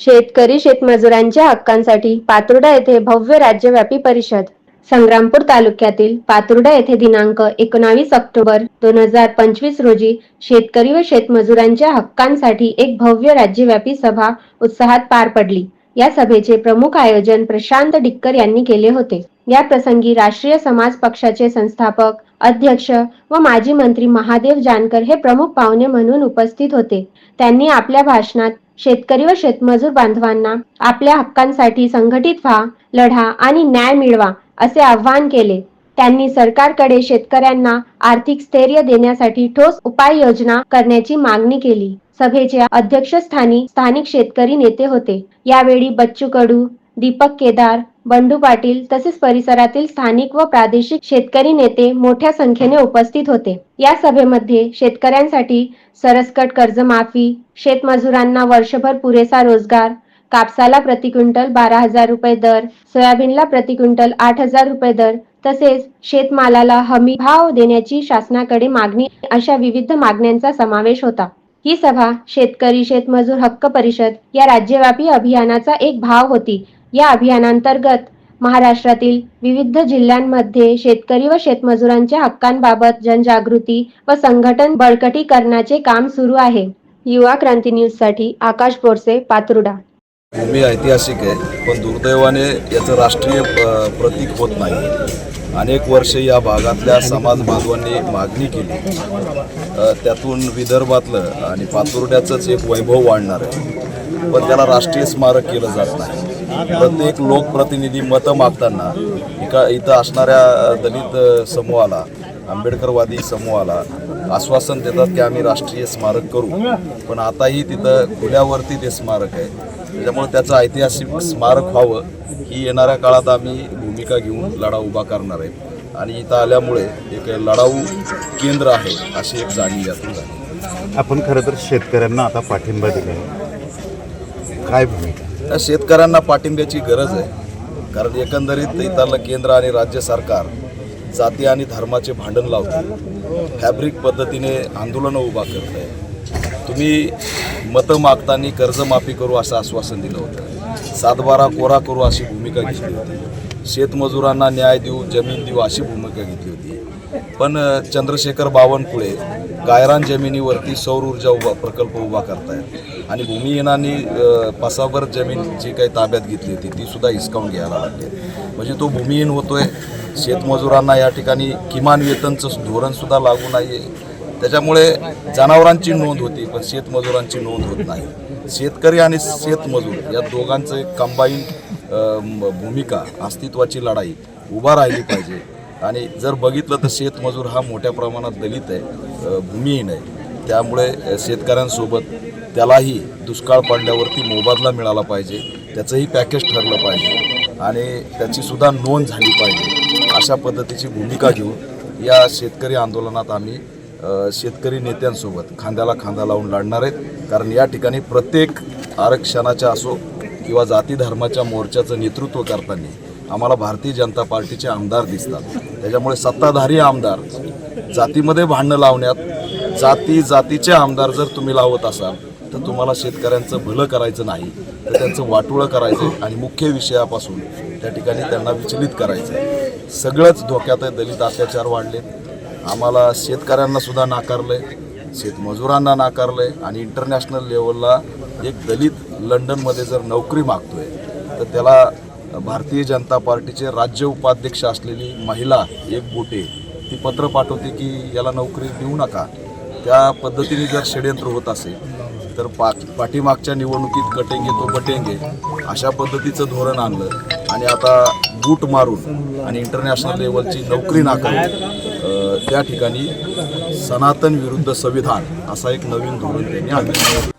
शेतकरी शेतमजुरांच्या हक्कांसाठी पातुर्डा येथे भव्य राज्यव्यापी परिषद. संग्रामपूर तालुक्यातील पातुर्डा येथे दिनांक एकोणावीस ऑक्टोबर दोन हजार पंचवीस रोजी शेतकरी व शेतमजुरांच्या हक्कांसाठी एक भव्य राज्यव्यापी सभा उत्साहात पार पडली. या सभेचे प्रमुख आयोजन प्रशांत डिक्कर यांनी केले होते. या प्रसंगी राष्ट्रीय समाज पक्षाचे संस्थापक अध्यक्ष व माजी मंत्री महादेव जानकर हे प्रमुख पाहुणे म्हणून उपस्थित होते. त्यांनी आपल्या भाषणात शेतकरी व शेतमजूर बांधवांना आपल्या हक्कांसाठी संघटित व्हा लढा आणि न्याय मिळवा असे आवाहन केले. त्यांनी सरकारकडे शेतकऱ्यांना आर्थिक स्थैर्य देण्यासाठी ठोस उपाययोजना करण्याची मागणी केली. सभेच्या अध्यक्षस्थानी स्थानिक शेतकरी नेते होते. यावेळी बच्चू कडू दीपक केदार बंडू पाटील तसेच परिसरातील स्थानिक व प्रादेशिक शेतकरी नेते मोठ्या संख्येने उपस्थित होते. या सभेमध्ये शेतकऱ्यांसाठी सरसकट कर्जमाफी शेतमजुरांना वर्षभर पुरेसा रोजगार कापसाला प्रति क्विंटल बारा हजार रुपये दर सोयाबीनला प्रति क्विंटल आठ हजार रुपये दर तसेच शेतमालाला हमी भाव देण्याची शासनाकडे मागणी अशा विविध मागण्यांचा समावेश होता. ही सभा शेतकरी शेतमजूर हक्क परिषद या राज्यव्यापी अभियानाचा एक भाग होती. या अभियानांतर्गत महाराष्ट्रातील विविध जिल्ह्यांमध्ये शेतकरी व शेतमजुरांच्या हक्कांबाबत जनजागृती व संघटन बळकटीकरणाचे काम सुरू आहे. युवा क्रांती न्यूजसाठी आकाश बोरसे पातुर्डा. भूमी ऐतिहासिक आहे पण दुर्दैवाने याचं राष्ट्रीय प्रतीक होत नाही. अनेक वर्षे या भागातल्या समाज बांधवांनी मागणी केली. त्यातून विदर्भातलं आणि पातुर्ड्याचंच एक वैभव वाढणार आहे. पण त्याला राष्ट्रीय स्मारक केलं जात नाही. प्रत्येक लोकप्रतिनिधी मतं मागताना एका इथं असणाऱ्या दलित समूहाला आंबेडकरवादी समूहाला आश्वासन देतात की आम्ही राष्ट्रीय स्मारक करू. पण आताही तिथं खुल्यावरती ते स्मारक आहे. त्याच्यामुळे त्याचं ऐतिहासिक स्मारक व्हावं ही येणाऱ्या काळात आम्ही भूमिका घेऊन लढा उभा करणार आहे. आणि इथं आल्यामुळे एक लढाऊ केंद्र आहे अशी एक जाणीव यातून झाली. आपण खरं तर शेतकऱ्यांना आता पाठिंबा दिला आहे. काय भूमिका? त्या शेतकऱ्यांना पाठिंब्याची गरज आहे. कारण एकंदरीत इथलं केंद्र आणि राज्य सरकार जाती आणि धर्माचे भांडण लावते. फॅब्रिक पद्धतीने आंदोलनं उभा करत आहे. तुम्ही मतं मागताना कर्जमाफी करू असं आश्वासन दिलं होतं. सातबारा कोरा करू अशी भूमिका घेतली होती. शेतमजुरांना न्याय देऊ जमीन देऊ अशी भूमिका घेतली होती. पण चंद्रशेखर बावनकुळे गायरान जमिनीवरती सौर ऊर्जा उभा प्रकल्प उभा करतायत. आणि भूमिहीनांनी पासाभर जमीन जी काही ताब्यात घेतली होती ती सुद्धा हिसकावून घ्यायला लागते म्हणजे तो भूमिहीन होतोय. शेतमजुरांना या ठिकाणी किमान वेतनचं धोरणसुद्धा लागू नाही आहे त्याच्यामुळे जनावरांची नोंद होती पण शेतमजुरांची नोंद होत नाही. शेतकरी आणि शेतमजूर या दोघांचं एक कंबाईन भूमिका अस्तित्वाची लढाई उभा राहिली पाहिजे. आणि जर बघितलं तर शेतमजूर हा मोठ्या प्रमाणात दलित आहे भूमीही भूमिहीन आहे. त्यामुळे शेतकऱ्यांसोबत त्यालाही दुष्काळ पडल्यावरती मोबदला मिळाला पाहिजे त्याचंही पॅकेज ठरलं पाहिजे आणि त्याची सुद्धा नोंद झाली पाहिजे अशा पद्धतीची भूमिका घेऊन या शेतकरी आंदोलनात आम्ही शेतकरी नेत्यांसोबत खांद्याला खांदा लावून लढणार आहेत. कारण या ठिकाणी प्रत्येक आरक्षणाच्या असो किंवा जाती धर्माच्या मोर्चाचं नेतृत्व करताना आम्हाला भारतीय जनता पार्टीचे आमदार दिसतात. त्याच्यामुळे सत्ताधारी आमदार जातीमध्ये भांडणं लावण्यात जाती जातीचे आमदार जर तुम्ही लावत असाल तर तुम्हाला शेतकऱ्यांचं भलं करायचं नाही तर त्यांचं वाटोळं करायचं आहे आणि मुख्य विषयापासून त्या ठिकाणी त्यांना विचलित करायचं आहे सगळंच धोक्यात आहे दलित अत्याचार वाढले आम्हाला शेतकऱ्यांनासुद्धा नाकारलं आहे शेतमजुरांना नाकारलं आहे आणि इंटरनॅशनल लेवलला एक दलित लंडनमध्ये जर नोकरी मागतोय तर त्याला भारतीय जनता पार्टीचे राज्य उपाध्यक्ष असलेली महिला एक बोटे ती पत्र पाठवते की याला नोकरी देऊ नका. त्या पद्धतीने जर षडयंत्र होत असेल तर पा पाठीमागच्या निवडणुकीत कटेंगे तो बटेंगे अशा पद्धतीचं धोरण आणलं आणि आता बूट मारून आणि इंटरनॅशनल लेवलची नोकरी नाकारून त्या ठिकाणी सनातन विरुद्ध संविधान असा एक नवीन धोरण त्यांनी आणलं.